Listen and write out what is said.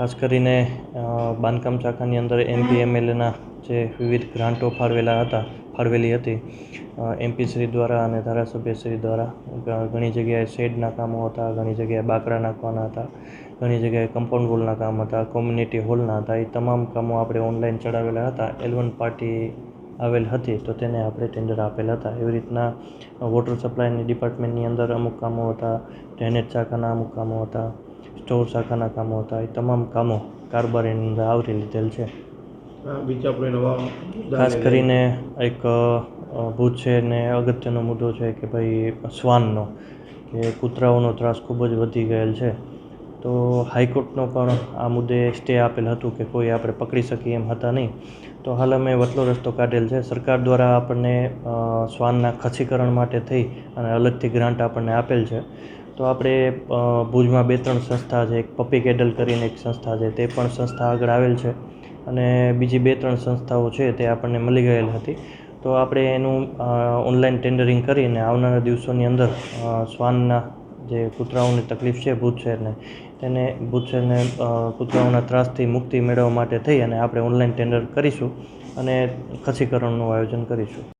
ખાસ કરીને બાંધકામ શાખાની અંદર એમપી એમએલએના જે વિવિધ ગ્રાન્ટો ફાળવેલા હતા, ફાળવેલી હતી. એમપી શ્રી દ્વારા અને ધારાસભ્ય શ્રી દ્વારા ઘણી જગ્યાએ શેડના કામો હતા, ઘણી જગ્યાએ બાકડા નાખવાના હતા, ઘણી જગ્યાએ કમ્પાઉન્ડ વોલના કામ હતા કોમ્યુનિટી હોલના હતા. એ તમામ કામો આપણે ઓનલાઈન ચડાવેલા હતા. એલવન પાર્ટી આવેલ હતી તો તેને આપણે ટેન્ડર આપેલ હતા. એવી રીતના વોટર સપ્લાયની ડિપાર્ટમેન્ટની અંદર અમુક કામો હતા ડ્રેનેજ શાખાના અમુક કામો હતા. સ્ટોર શાખાના કામો હતા. એ તમામ કામો કારબારીની અંદર આવરી લીધેલ છે. ખાસ કરીને એક ભૂત છે ને અગત્યનો મુદ્દો છે કે ભાઈ શ્વાનનો કે કૂતરાઓનો ત્રાસ ખૂબ જ વધી ગયેલ છે. તો હાઈકોર્ટનો પણ આ મુદ્દે સ્ટે આપેલ હતું કે કોઈ આપણે પકડી શકીએ એમ હતા નહીં. તો હાલ અમે વટલો રસ્તો કાઢેલ છે. સરકાર દ્વારા આપણને શ્વાનના ખસીકરણ માટે થઈ અને અલગથી ગ્રાન્ટ આપણને આપેલ છે. તો આપણે ભુજમાં બે ત્રણ સંસ્થા છે. એક પપ્પી કેડલ કરીને એક સંસ્થા છે. તે પણ સંસ્થા આગળ આવેલ છે. અને બીજી બે ત્રણ સંસ્થાઓ છે તે આપણને મળી ગયેલ હતી. તો આપણે એનું ઓનલાઈન ટેન્ડરિંગ કરીને આવનારા દિવસોની અંદર શ્વાનના જે કૂતરાઓની તકલીફ છે ભૂત શહેરને તેને ભૂત શહેરને કૂતરાઓના ત્રાસથી મુક્તિ મેળવવા માટે થઈ અને આપણે ઓનલાઈન ટેન્ડર કરીશું અને ખસીકરણનું આયોજન કરીશું.